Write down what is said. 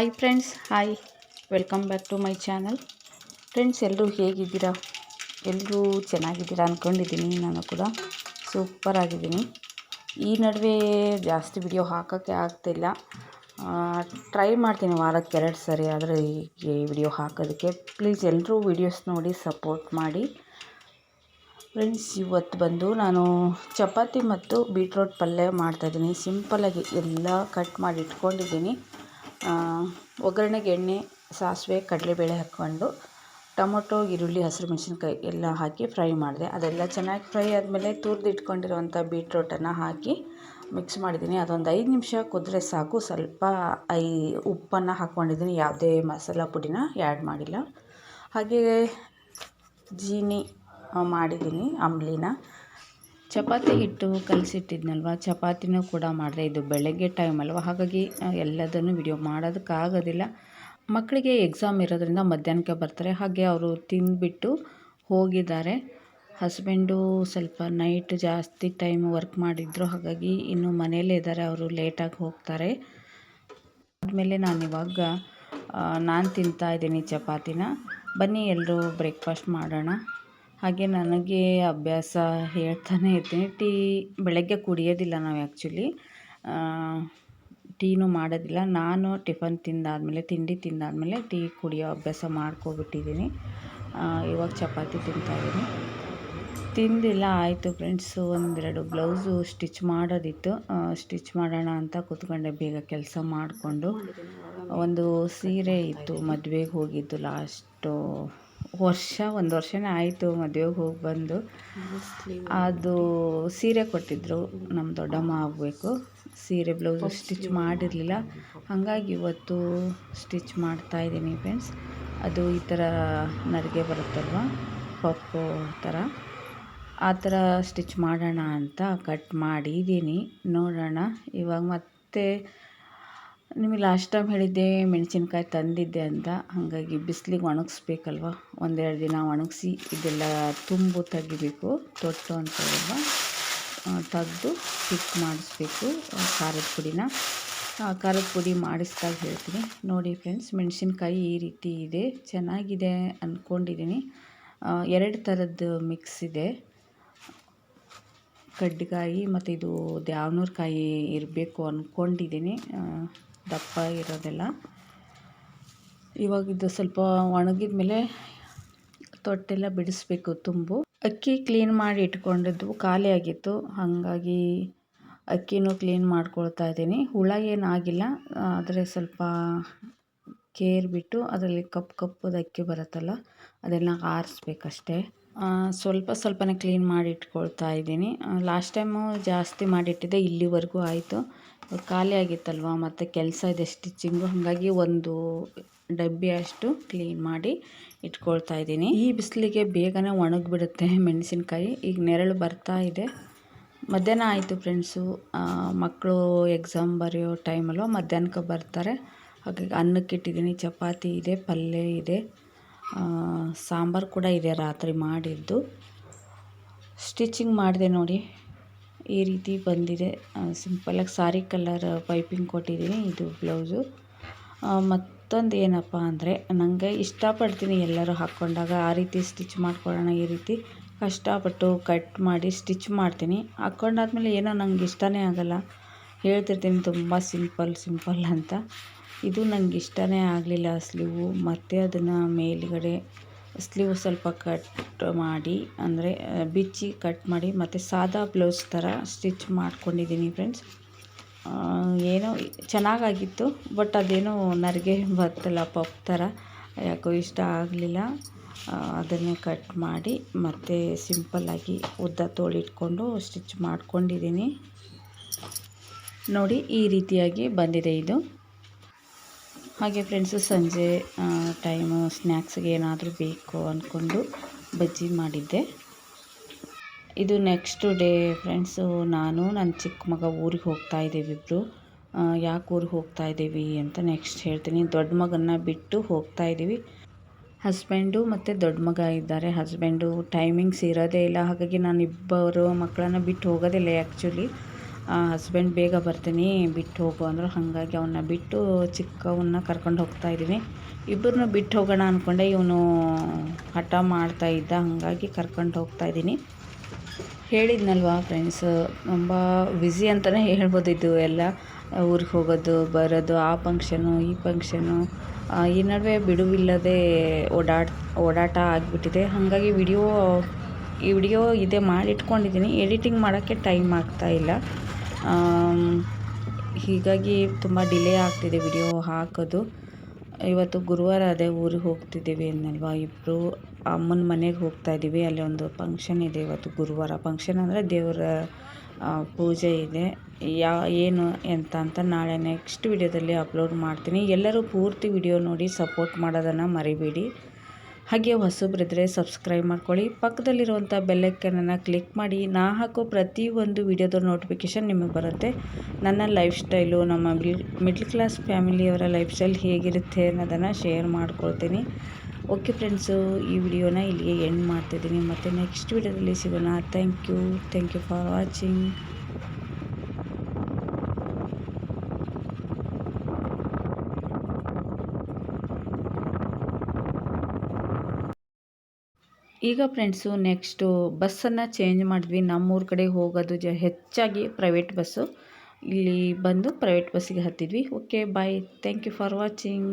Hi friends hi welcome back to my channel friends ಎಲ್ಲರೂ ಹೇಗಿದ್ದೀರಾ? ಎಲ್ಲರೂ ಚೆನ್ನಾಗಿದ್ದೀರಾ ಅಂದ್ಕೊಂಡಿದ್ದೀನಿ ನಾನು ಕೂಡ. ಸೂಪರ್ ಆಗಿದ್ದೀನಿ. ಈ ನಡುವೆ ಜಾಸ್ತಿ ವಿಡಿಯೋ ಹಾಕೋಕ್ಕೆ ಆಗ್ತಿಲ್ಲ ಟ್ರೈ ಮಾಡ್ತೀನಿ ವಾರಕ್ಕೆ ಎರಡು ಸರಿ, ಆದರೆ ಈ ವಿಡಿಯೋ ಹಾಕೋದಕ್ಕೆ. ಪ್ಲೀಸ್ ಎಲ್ಲರೂ ವಿಡಿಯೋಸ್ ನೋಡಿ ಸಪೋರ್ಟ್ ಮಾಡಿ. ಫ್ರೆಂಡ್ಸ್ ಇವತ್ತು ಬಂದು ನಾನು ಚಪಾತಿ ಮತ್ತು ಬೀಟ್ರೋಟ್ ಪಲ್ಯ ಮಾಡ್ತಾಯಿದ್ದೀನಿ ಸಿಂಪಲ್ಲಾಗಿ ಎಲ್ಲ ಕಟ್ ಮಾಡಿ ಇಟ್ಕೊಂಡಿದ್ದೀನಿ. ಒಗ್ಗರಣೆಗೆ ಎಣ್ಣೆ, ಸಾಸಿವೆ, ಕಡಲೆಬೇಳೆ ಹಾಕ್ಕೊಂಡು ಟೊಮೊಟೊ, ಈರುಳ್ಳಿ, ಹಸಿರು ಮೆಣಸಿನ್ಕಾಯಿ ಎಲ್ಲ ಹಾಕಿ ಫ್ರೈ ಮಾಡಿದೆ. ಅದೆಲ್ಲ ಚೆನ್ನಾಗಿ ಫ್ರೈ ಆದಮೇಲೆ ತುರಿದು ಇಟ್ಕೊಂಡಿರುವಂಥ ಬೀಟ್ರೋಟನ್ನು ಹಾಕಿ ಮಿಕ್ಸ್ ಮಾಡಿದ್ದೀನಿ. ಅದೊಂದು ಐದು ನಿಮಿಷ ಕುದ್ರೆ ಸಾಕು. ಸ್ವಲ್ಪ ಐ, ಉಪ್ಪನ್ನು ಹಾಕ್ಕೊಂಡಿದ್ದೀನಿ. ಯಾವುದೇ ಮಸಾಲ ಪುಡಿನ ಆ್ಯಡ್ ಮಾಡಿಲ್ಲ. ಹಾಗೆ ಜೀನಿ ಮಾಡಿದ್ದೀನಿ, ಅಂಬ್ಲಿನ. ಚಪಾತಿ ಹಿಟ್ಟು ಕಲಸಿಟ್ಟಿದ್ನಲ್ವ? ಚಪಾತಿನೂ ಕೂಡ ಮಾಡಿದೆ. ಇದು ಬೆಳಗ್ಗೆ ಟೈಮ್ ಅಲ್ವ? ಹಾಗಾಗಿ ಎಲ್ಲದನ್ನು ವಿಡಿಯೋ ಮಾಡೋದಕ್ಕಾಗೋದಿಲ್ಲ. ಮಕ್ಕಳಿಗೆ ಎಕ್ಸಾಮ್ ಇರೋದ್ರಿಂದ ಮಧ್ಯಾಹ್ನಕ್ಕೆ ಬರ್ತಾರೆ. ಹಾಗೆ ಅವರು ತಿಂದುಬಿಟ್ಟು ಹೋಗಿದ್ದಾರೆ. ಹಸ್ಬೆಂಡು ಸ್ವಲ್ಪ ನೈಟ್ ಜಾಸ್ತಿ ಟೈಮ್ ವರ್ಕ್ ಮಾಡಿದ್ರು. ಹಾಗಾಗಿ ಇನ್ನು ಮನೆಯಲ್ಲೇ ಇದ್ದಾರೆ. ಅವರು ಲೇಟಾಗಿ ಹೋಗ್ತಾರೆ. ಆದಮೇಲೆ ನಾನು ಇವಾಗ ನಾನು ತಿಂತಾ ಇದ್ದೀನಿ ಚಪಾತಿನ. ಬನ್ನಿ ಎಲ್ಲರೂ ಬ್ರೇಕ್ಫಾಸ್ಟ್ ಮಾಡೋಣ. ಹಾಗೆ ನನಗೆ ಅಭ್ಯಾಸ ಹೇಳ್ತಾನೆ ಇರ್ತೀನಿ. ಟೀ ಬೆಳಗ್ಗೆ ಕುಡಿಯೋದಿಲ್ಲ ನಾವು ಆ್ಯಕ್ಚುಲಿ ಟೀನು ಮಾಡೋದಿಲ್ಲ. ನಾನು ಟಿಫನ್ ತಿಂದಾದಮೇಲೆ, ತಿಂಡಿ ತಿಂದಾದಮೇಲೆ ಟೀ ಕುಡಿಯೋ ಅಭ್ಯಾಸ ಮಾಡ್ಕೊಬಿಟ್ಟಿದ್ದೀನಿ. ಇವಾಗ ಚಪಾತಿ ತಿಂತಾಯಿದ್ದೀನಿ ತಿಂದಿಲ್ಲ, ಆಯಿತು ಫ್ರೆಂಡ್ಸು ಒಂದೆರಡು ಬ್ಲೌಸು ಸ್ಟಿಚ್ ಮಾಡೋದಿತ್ತು. ಸ್ಟಿಚ್ ಮಾಡೋಣ ಅಂತ ಕೂತ್ಕೊಂಡೆ, ಬೇಗ ಕೆಲಸ ಮಾಡಿಕೊಂಡು. ಒಂದು ಸೀರೆ ಇತ್ತು, ಮದುವೆಗೆ ಹೋಗಿದ್ದು ಲಾಸ್ಟು ವರ್ಷ ಒಂದು ವರ್ಷನೇ ಆಯಿತು ಮದುವೆಗೆ ಹೋಗಿ ಬಂದು. ಅದು ಸೀರೆ ಕೊಟ್ಟಿದ್ದರು ನಮ್ಮ ದೊಡ್ಡಮ್ಮ ಆಗಬೇಕು. ಸೀರೆ ಬ್ಲೌಸು ಸ್ಟಿಚ್ ಮಾಡಿರಲಿಲ್ಲ. ಹಾಗಾಗಿ ಇವತ್ತು ಸ್ಟಿಚ್ ಮಾಡ್ತಾ ಇದ್ದೀನಿ ಫ್ರೆಂಡ್ಸ್. ಅದು ಈ ಥರ ನರಿಗೆ ಬರುತ್ತಲ್ವ? ಪಪ್ಪು ಥರ ಆ ಥರ ಸ್ಟಿಚ್ ಮಾಡೋಣ ಅಂತ ಕಟ್ ಮಾಡಿದ್ದೀನಿ ನೋಡೋಣ. ಇವಾಗ ಮತ್ತೆ ನಿಮಗೆ ಲಾಸ್ಟ್ ಟೈಮ್ ಹೇಳಿದ್ದೆ ಮೆಣಸಿನ್ಕಾಯಿ ತಂದಿದ್ದೆ ಅಂತ. ಹಾಗಾಗಿ ಬಿಸಿಲಿಗೆ ಒಣಗಿಸ್ಬೇಕಲ್ವ? ಒಂದೆರಡು ದಿನ ಒಣಗಿಸಿ ಇದೆಲ್ಲ ತುಂಬು ತೆಗಿಬೇಕು. ತೊಟ್ಟು ಅಂತಾರಲ್ವ ತೆಗೆದು ಚಿಕ್ ಮಾಡಿಸ್ಬೇಕು ಖಾರದ ಪುಡಿನ. ಖಾರದ ಪುಡಿ ಮಾಡಿಸ್ದಾಗ ಹೇಳ್ತೀನಿ. ನೋಡಿ ಫ್ರೆಂಡ್ಸ್ ಮೆಣಸಿನ್ಕಾಯಿ ಈ ರೀತಿ ಇದೆ. ಚೆನ್ನಾಗಿದೆ ಅಂದ್ಕೊಂಡಿದ್ದೀನಿ ಎರಡು ಥರದ್ದು ಮಿಕ್ಸ್ ಇದೆ. ಕಡ್ಡಿಕಾಯಿ ಮತ್ತು ಇದು ದ್ಯಾವನೂರು ಕಾಯಿ ಇರಬೇಕು ಅಂದ್ಕೊಂಡಿದ್ದೀನಿ ದಪ್ಪ ಇರೋದೆಲ್ಲ. ಇವಾಗ ಇದು ಸ್ವಲ್ಪ ಒಣಗಿದ ಮೇಲೆ ತೊಟ್ಟೆಲ್ಲ ಬಿಡಿಸ್ಬೇಕು ತುಂಬು. ಅಕ್ಕಿ ಕ್ಲೀನ್ ಮಾಡಿ ಇಟ್ಕೊಂಡಿದ್ದು ಖಾಲಿ ಆಗಿತ್ತು. ಹಾಗಾಗಿ ಅಕ್ಕಿನೂ ಕ್ಲೀನ್ ಮಾಡ್ಕೊಳ್ತಾ ಇದ್ದೀನಿ. ಹುಳ ಏನಾಗಿಲ್ಲ. ಆದರೆ ಸ್ವಲ್ಪ ಕೇರ್ ಬಿಟ್ಟು ಅದರಲ್ಲಿ ಕಪ್ಪು ಕಪ್ಪದ ಅಕ್ಕಿ ಬರುತ್ತಲ್ಲ, ಅದೆಲ್ಲ ಆರಿಸ್ಬೇಕಷ್ಟೇ. ಸ್ವಲ್ಪ ಸ್ವಲ್ಪನೇ ಕ್ಲೀನ್ ಮಾಡಿ ಇಟ್ಕೊಳ್ತಾ ಇದ್ದೀನಿ ಲಾಸ್ಟ್ ಟೈಮು ಜಾಸ್ತಿ ಮಾಡಿಟ್ಟಿದ್ದೆ, ಇಲ್ಲಿವರೆಗೂ ಆಯಿತು. ಖಾಲಿ ಆಗಿತ್ತಲ್ವ, ಮತ್ತು ಕೆಲಸ ಇದೆ ಸ್ಟಿಚ್ಚಿಂಗು ಹಾಗಾಗಿ ಒಂದು ಡಬ್ಬಿ ಅಷ್ಟು ಕ್ಲೀನ್ ಮಾಡಿ ಇಟ್ಕೊಳ್ತಾ ಇದ್ದೀನಿ. ಈ ಬಿಸಿಲಿಗೆ ಬೇಗನೆ ಒಣಗಿಬಿಡುತ್ತೆ ಮೆಣಸಿನ್ಕಾಯಿ. ಈಗ ನೆರಳು ಬರ್ತಾ ಇದೆ. ಮಧ್ಯಾಹ್ನ ಆಯಿತು ಫ್ರೆಂಡ್ಸು ಮಕ್ಕಳು ಎಕ್ಸಾಮ್ ಬರೆಯೋ ಟೈಮಲ್ಲೋ ಮಧ್ಯಾಹ್ನಕ್ಕೆ ಬರ್ತಾರೆ. ಹಾಗಾಗಿ ಅನ್ನಕ್ಕೆ ಇಟ್ಟಿದ್ದೀನಿ ಚಪಾತಿ ಇದೆ, ಪಲ್ಯ ಇದೆ. ಸಾಂಬಾರು ಕೂಡ ಇದೆ ರಾತ್ರಿ ಮಾಡಿದ್ದು. ಸ್ಟಿಚಿಂಗ್ ಮಾಡಿದೆ ನೋಡಿ. ಈ ರೀತಿ ಬಂದಿದೆ. ಸಿಂಪಲ್ಲಾಗಿ ಸಾರಿ ಕಲರ್ ಪೈಪಿಂಗ್ ಕೊಟ್ಟಿದ್ದೀನಿ. ಇದು ಬ್ಲೌಸು ಮತ್ತೊಂದು ಏನಪ್ಪ ಅಂದರೆ ನನಗೆ ಇಷ್ಟಪಡ್ತೀನಿ ಎಲ್ಲರೂ ಹಾಕ್ಕೊಂಡಾಗ ಆ ರೀತಿ ಸ್ಟಿಚ್ ಮಾಡ್ಕೊಳ್ಳೋಣ, ಈ ರೀತಿ ಕಷ್ಟಪಟ್ಟು ಕಟ್ ಮಾಡಿ ಸ್ಟಿಚ್ ಮಾಡ್ತೀನಿ. ಹಾಕ್ಕೊಂಡಾದ್ಮೇಲೆ ಏನೋ ನಂಗೆ ಇಷ್ಟನೇ ಆಗೋಲ್ಲ. ಹೇಳ್ತಿರ್ತೀನಿ, ತುಂಬ ಸಿಂಪಲ್ ಸಿಂಪಲ್ ಅಂತ. ಇದು ನಂಗೆ ಇಷ್ಟನೇ ಆಗಲಿಲ್ಲ ಸ್ಲೀವು. ಮತ್ತು ಅದನ್ನು ಮೇಲುಗಡೆ ಸ್ಲೀವ್ ಸ್ವಲ್ಪ ಕಟ್ ಮಾಡಿ, ಅಂದರೆ ಬಿಚ್ಚಿ ಕಟ್ ಮಾಡಿ, ಮತ್ತು ಸಾದಾ ಬ್ಲೌಸ್ ಥರ ಸ್ಟಿಚ್ ಮಾಡ್ಕೊಂಡಿದ್ದೀನಿ ಫ್ರೆಂಡ್ಸ್ ಏನೋ ಚೆನ್ನಾಗಾಗಿತ್ತು ಬಟ್ ಅದೇನೋ ನರಿಗೆ ಬರ್ತಲ್ಲ ಪಪ್ ಥರ ಯಾಕೋ ಇಷ್ಟ ಆಗಲಿಲ್ಲ. ಅದನ್ನೇ ಕಟ್ ಮಾಡಿ, ಮತ್ತು ಸಿಂಪಲ್ಲಾಗಿ ಉದ್ದ ತೋಳಿಟ್ಕೊಂಡು ಸ್ಟಿಚ್ ಮಾಡ್ಕೊಂಡಿದ್ದೀನಿ. ನೋಡಿ, ಈ ರೀತಿಯಾಗಿ ಬಂದಿದೆ ಇದು. ಹಾಗೆ ಫ್ರೆಂಡ್ಸು ಸಂಜೆ ಟೈಮು ಸ್ನ್ಯಾಕ್ಸ್ಗೆ ಏನಾದರೂ ಬೇಕು ಅಂದ್ಕೊಂಡು ಬಜ್ಜಿ ಮಾಡಿದ್ದೆ. ಇದು ನೆಕ್ಸ್ಟ್ ಡೇ ಫ್ರೆಂಡ್ಸು ನಾನು ನನ್ನ ಚಿಕ್ಕ ಮಗ ಊರಿಗೆ ಹೋಗ್ತಾ ಇದ್ದೀವಿ ಇಬ್ಬರು ಯಾಕೆ ಊರಿಗೆ ಹೋಗ್ತಾ ಇದ್ದೀವಿ ಅಂತ ನೆಕ್ಸ್ಟ್ ಹೇಳ್ತೀನಿ. ದೊಡ್ಡ ಮಗನ್ನ ಬಿಟ್ಟು ಹೋಗ್ತಾ ಇದ್ದೀವಿ. ಹಸ್ಬೆಂಡು ಮತ್ತು ದೊಡ್ಡ ಮಗ ಇದ್ದಾರೆ. ಹಸ್ಬೆಂಡು ಟೈಮಿಂಗ್ಸ್ ಇರೋದೇ ಇಲ್ಲ. ಹಾಗಾಗಿ ನಾನು ಇಬ್ಬರು ಮಕ್ಕಳನ್ನ ಬಿಟ್ಟು ಹೋಗೋದಿಲ್ಲ ಆ್ಯಕ್ಚುಲಿ ಹಸ್ಬೆಂಡ್ ಬೇಗ ಬರ್ತೀನಿ, ಬಿಟ್ಟು ಹೋಗು ಅಂದರು. ಹಾಗಾಗಿ ಅವನ್ನ ಬಿಟ್ಟು ಚಿಕ್ಕವನ್ನ ಕರ್ಕೊಂಡು ಹೋಗ್ತಾ ಇದ್ದೀನಿ ಇಬ್ಬರನ್ನೂ ಬಿಟ್ಟು ಹೋಗೋಣ ಅಂದ್ಕೊಂಡೆ ಇವನು ಹಠ ಮಾಡ್ತಾ ಇದ್ದ, ಹಾಗಾಗಿ ಕರ್ಕೊಂಡು ಹೋಗ್ತಾ ಇದ್ದೀನಿ. ಹೇಳಿದ್ನಲ್ವಾ ಫ್ರೆಂಡ್ಸ್ ತುಂಬ ಬ್ಯುಸಿ ಅಂತಲೇ ಹೇಳ್ಬೋದು ಇದು ಎಲ್ಲ. ಊರಿಗೆ ಹೋಗೋದು, ಬರೋದು, ಆ ಫಂಕ್ಷನು ಈ ಫಂಕ್ಷನು ಈ ನಡುವೆ ಬಿಡುವಿಲ್ಲದೆ ಓಡಾಡ್, ಓಡಾಟ ಆಗಿಬಿಟ್ಟಿದೆ. ಹಾಗಾಗಿ ವಿಡಿಯೋ ಈ ವಿಡಿಯೋ ಇದೆ ಮಾಡಿಟ್ಕೊಂಡಿದ್ದೀನಿ. ಎಡಿಟಿಂಗ್ ಮಾಡೋಕ್ಕೆ ಟೈಮ್ ಆಗ್ತಾ ಇಲ್ಲ. ಹೀಗಾಗಿ ತುಂಬ ಡಿಲೇ ಆಗ್ತಿದೆ ವಿಡಿಯೋ ಹಾಕೋದು. ಇವತ್ತು ಗುರುವಾರ ಅದೇ ಊರಿಗೆ ಹೋಗ್ತಿದ್ದೀವಿ ಅನ್ನಲ್ವಾ? ಇಬ್ಬರು ಅಮ್ಮನ ಮನೆಗೆ ಹೋಗ್ತಾ ಇದ್ದೀವಿ. ಅಲ್ಲಿ ಒಂದು ಫಂಕ್ಷನ್ ಇದೆ ಇವತ್ತು ಗುರುವಾರ. ಫಂಕ್ಷನ್ ಅಂದರೆ ದೇವರ ಪೂಜೆ ಇದೆ. ಯಾ, ಏನು ಎಂತ ಅಂತ ನಾಳೆ ನೆಕ್ಸ್ಟ್ ವಿಡಿಯೋದಲ್ಲಿ ಅಪ್ಲೋಡ್ ಮಾಡ್ತೀನಿ. ಎಲ್ಲರೂ ಪೂರ್ತಿ ವಿಡಿಯೋ ನೋಡಿ ಸಪೋರ್ಟ್ ಮಾಡೋದನ್ನು ಮರಿಬೇಡಿ. ಹಾಗೆ ಹೊಸಬ್ರಿದ್ರೆ ಸಬ್ಸ್ಕ್ರೈಬ್ ಮಾಡ್ಕೊಳ್ಳಿ. ಪಕ್ಕದಲ್ಲಿರುವಂಥ ಬೆಲ್ಲೈಕನನ್ನು ಕ್ಲಿಕ್ ಮಾಡಿ. ನಾ ಹಾಕೋ ಪ್ರತಿಯೊಂದು ವಿಡಿಯೋದ ನೋಟಿಫಿಕೇಷನ್ ನಿಮಗೆ ಬರುತ್ತೆ. ನನ್ನ ಲೈಫ್ ಸ್ಟೈಲು, ನಮ್ಮ ಮಿಡ್ಲ್ ಕ್ಲಾಸ್ ಫ್ಯಾಮಿಲಿಯವರ ಲೈಫ್ ಸ್ಟೈಲ್ ಹೇಗಿರುತ್ತೆ ಅನ್ನೋದನ್ನು ಶೇರ್ ಮಾಡ್ಕೊಳ್ತೀನಿ. ಓಕೆ ಫ್ರೆಂಡ್ಸು, ಈ ವಿಡಿಯೋನ ಇಲ್ಲಿಗೆ ಎಂಡ್ ಮಾಡ್ತಿದ್ದೀನಿ. ಮತ್ತು ನೆಕ್ಸ್ಟ್ ವಿಡಿಯೋದಲ್ಲಿ ಸಿಗೋಣ. Thank you. Thank you for watching. ಈಗ ಫ್ರೆಂಡ್ಸು ನೆಕ್ಸ್ಟು ಬಸ್ಸನ್ನು ಚೇಂಜ್ ಮಾಡಿದ್ವಿ. ನಮ್ಮೂರ ಕಡೆ ಹೋಗೋದು ಜ, ಹೆಚ್ಚಾಗಿ ಪ್ರೈವೇಟ್ ಬಸ್ಸು ಇಲ್ಲಿ ಬಂದು ಪ್ರೈವೇಟ್ ಬಸ್ಸಿಗೆ ಹತ್ತಿದ್ವಿ. Okay bye thank you for watching